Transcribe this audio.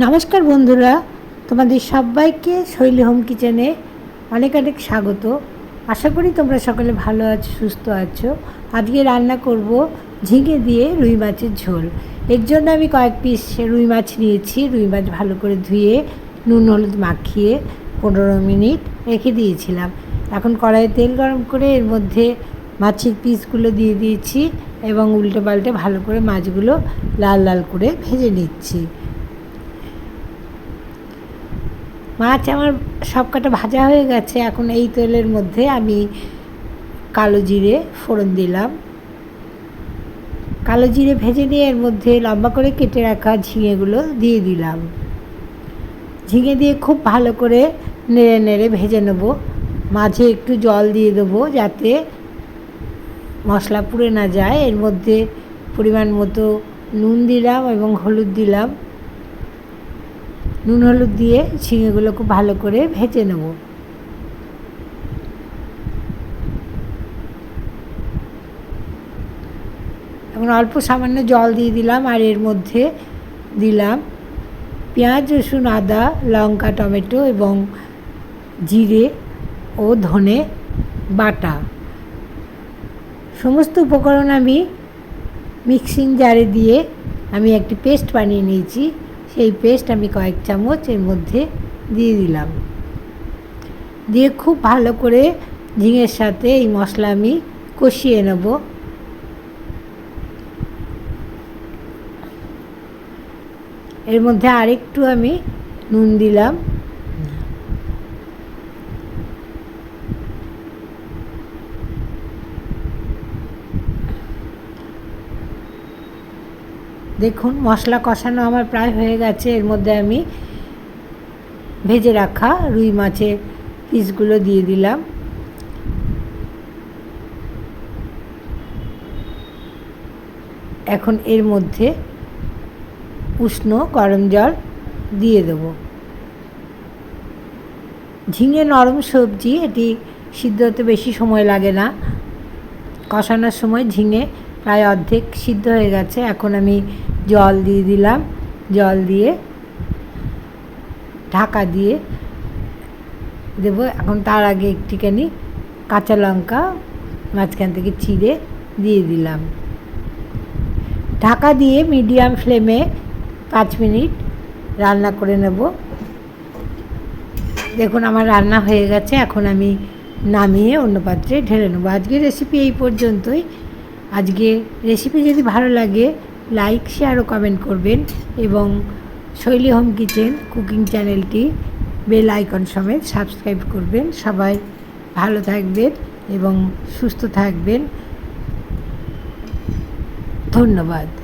নমস্কার বন্ধুরা, তোমাদের সবাইকে শৈলী হোম কিচেনে অনেক অনেক স্বাগত। আশা করি তোমরা সকলে ভালো আছো, সুস্থ আছো। আজকে রান্না করব ঝিঙে দিয়ে রুই মাছের ঝোল। এর জন্য আমি কয়েক পিস রুই মাছ নিয়েছি। রুই মাছ ভালো করে ধুয়ে, নুন হলুদ মাখিয়ে পনেরো মিনিট রেখে দিয়েছিলাম। এখন কড়াইয়ে তেল গরম করে এর মধ্যে মাছের পিসগুলো দিয়ে দিয়েছি এবং উল্টে পাল্টে ভালো করে মাছগুলো লাল লাল করে ভেজে নিচ্ছি। মাছ আমার সব কটা ভাজা হয়ে গেছে। এখন এই তেলের মধ্যে আমি কালো জিরে ফোড়ন দিলাম। কালো জিরে ভেজে নিয়ে এর মধ্যে লম্বা করে কেটে রাখা ঝিঙেগুলো দিয়ে দিলাম। ঝিঙে দিয়ে খুব ভালো করে নেড়ে নেড়ে ভেজে নেব। মাঝে একটু জল দিয়ে দেবো যাতে মশলা পুড়ে না যায়। এর মধ্যে পরিমাণ মতো নুন দিলাম এবং হলুদ দিলাম। নুন, হলুদ দিয়ে ঝিঙেগুলো খুব ভালো করে ভেজে নেব। এখন অল্প সামান্য জল দিয়ে দিলাম আর এর মধ্যে দিলাম পেঁয়াজ, রসুন, আদা, লঙ্কা, টমেটো এবং জিরে ও ধনে বাটা। সমস্ত উপকরণ আমি মিক্সিং জারে দিয়ে আমি একটি পেস্ট বানিয়ে নিয়েছি। সেই পেস্ট আমি কয়েক চামচ এর মধ্যে দিয়ে দিলাম। দিয়ে খুব ভালো করে ঝিঙের সাথে এই মশলা আমি কষিয়ে নেব। এর মধ্যে আরেকটু আমি নুন দিলাম। দেখুন, মশলা কষানো আমার প্রায় হয়ে গেছে। এর মধ্যে আমি ভেজে রাখা রুই মাছের পিসগুলো দিয়ে দিলাম। এখন এর মধ্যে উষ্ণ গরম জল দিয়ে দেবো। ঝিঙে নরম সবজি, এটি সিদ্ধ হতে বেশি সময় লাগে না। কষানোর সময় ঝিঙে প্রায় অর্ধেক সিদ্ধ হয়ে গেছে। এখন আমি জল দিয়ে দিলাম। জল দিয়ে ঢাকা দিয়ে দেব। এখন তার আগে একটিখানি কাঁচা লঙ্কা মাঝখান থেকে চিড়ে দিয়ে দিলাম। ঢাকা দিয়ে মিডিয়াম ফ্লেমে পাঁচ মিনিট রান্না করে নেব। দেখুন, আমার রান্না হয়ে গেছে। এখন আমি নামিয়ে অন্য পাত্রে ঢেলে নেব। আজকের রেসিপি এই পর্যন্তই। আজকে রেসিপি যদি ভালো লাগে লাইক শেয়ার ও কমেন্ট করবেন এবং শৈলী হোম কিচেন কুকিং চ্যানেলটি বেল আইকন সমেত সাবস্ক্রাইব করবেন। সবাই ভালো থাকবেন এবং সুস্থ থাকবেন। ধন্যবাদ।